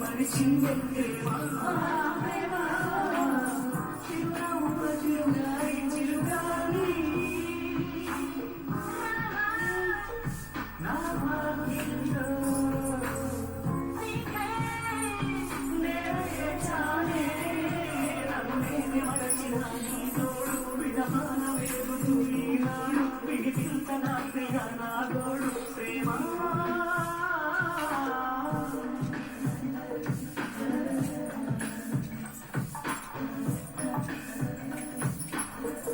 മരിച്ചിന്റെ